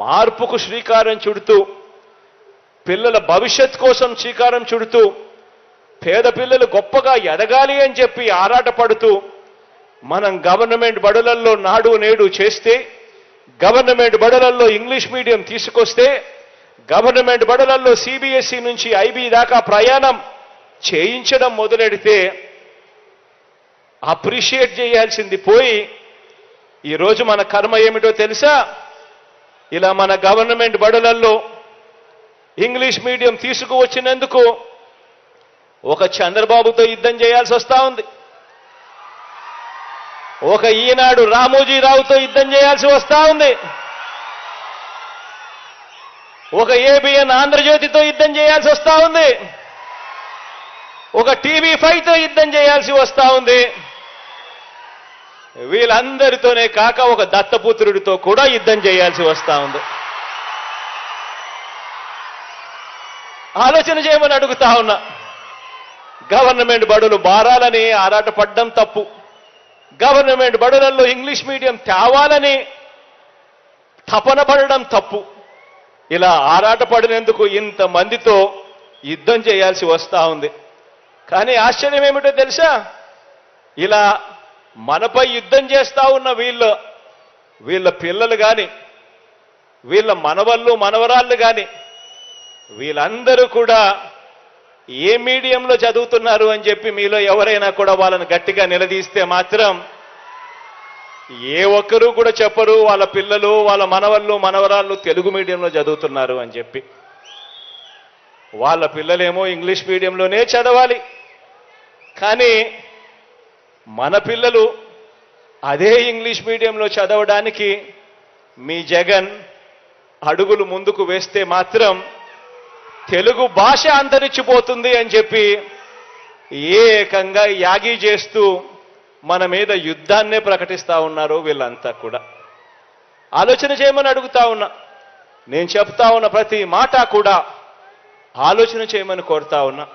మార్పుకు శ్రీకారం చుడుతూ పిల్లల భవిష్యత్ కోసం శ్రీకారం చుడుతూ పేద పిల్లలు గొప్పగా ఎదగాలి అని చెప్పి ఆరాటపడుతూ మనం గవర్నమెంట్ బడులల్లో నాడు నేడు చేస్తే గవర్నమెంట్ బడులల్లో ఇంగ్లీష్ మీడియం తీసుకొస్తే గవర్నమెంట్ బడులల్లో సిబిఎస్ఈ నుంచి ఐబీ దాకా ప్రయాణం చేయించడం మొదలెడితే అప్రిషియేట్ చేయాల్సింది పోయి ఈరోజు మన కర్మ ఏమిటో తెలుసా? ఇలా మన గవర్నమెంట్ బడులల్లో ఇంగ్లీష్ మీడియం తీసుకువచ్చినందుకు ఒక చంద్రబాబుతో యుద్ధం చేయాల్సి వస్తా ఉంది. ఒక ఈనాడు రామోజీరావుతో యుద్ధం చేయాల్సి వస్తా ఉంది. ఒక ఏబిఎన్ ఆంధ్రజ్యోతితో యుద్ధం చేయాల్సి వస్తా ఉంది. ఒక టీవీ ఫైవ్తో యుద్ధం చేయాల్సి వస్తా ఉంది. వీళ్ళందరితోనే కాక ఒక దత్తపుత్రుడితో కూడా యుద్ధం చేయాల్సి వస్తా ఉంది. ఆలోచన చేయమని అడుగుతా ఉన్నా. గవర్నమెంట్ బడులు బారాలని ఆరాటపడ్డం తప్పు. గవర్నమెంట్ బడులలో ఇంగ్లీష్ మీడియం తేవాలని తపన పడడం తప్పు. ఇలా ఆరాటపడినందుకు ఇంతమందితో యుద్ధం చేయాల్సి వస్తా ఉంది. కానీ ఆశ్చర్యం ఏమిటో తెలుసా? ఇలా మనపై యుద్ధం చేస్తా ఉన్న వీళ్ళు వీళ్ళ పిల్లలు కానీ వీళ్ళ మనవళ్ళు మనవరాళ్ళు కానీ వీళ్ళందరూ కూడా ఏ మీడియంలో చదువుతున్నారు అని చెప్పి మీలో ఎవరైనా కూడా వాళ్ళని గట్టిగా నిలదీస్తే మాత్రం ఏ ఒక్కరూ కూడా చెప్పరు వాళ్ళ పిల్లలు వాళ్ళ మనవళ్ళు మనవరాళ్ళు తెలుగు మీడియంలో చదువుతున్నారు అని చెప్పి. వాళ్ళ పిల్లలేమో ఇంగ్లీష్ మీడియంలోనే చదవాలి. కానీ మన పిల్లలు అదే ఇంగ్లీష్ మీడియంలో చదవడానికి మీ జగన్ అడుగులు ముందుకు వేస్తే మాత్రం తెలుగు భాష అంతరించిపోతుంది అని చెప్పి ఏకంగా యాగి చేస్తూ మన మీద యుద్ధాన్నే ప్రకటిస్తా ఉన్నారు వీళ్ళంతా కూడా. ఆలోచన చేయమని అడుగుతా ఉన్నా. నేను చెప్తా ఉన్న ప్రతి మాట కూడా ఆలోచన చేయమని కోరుతా ఉన్నా.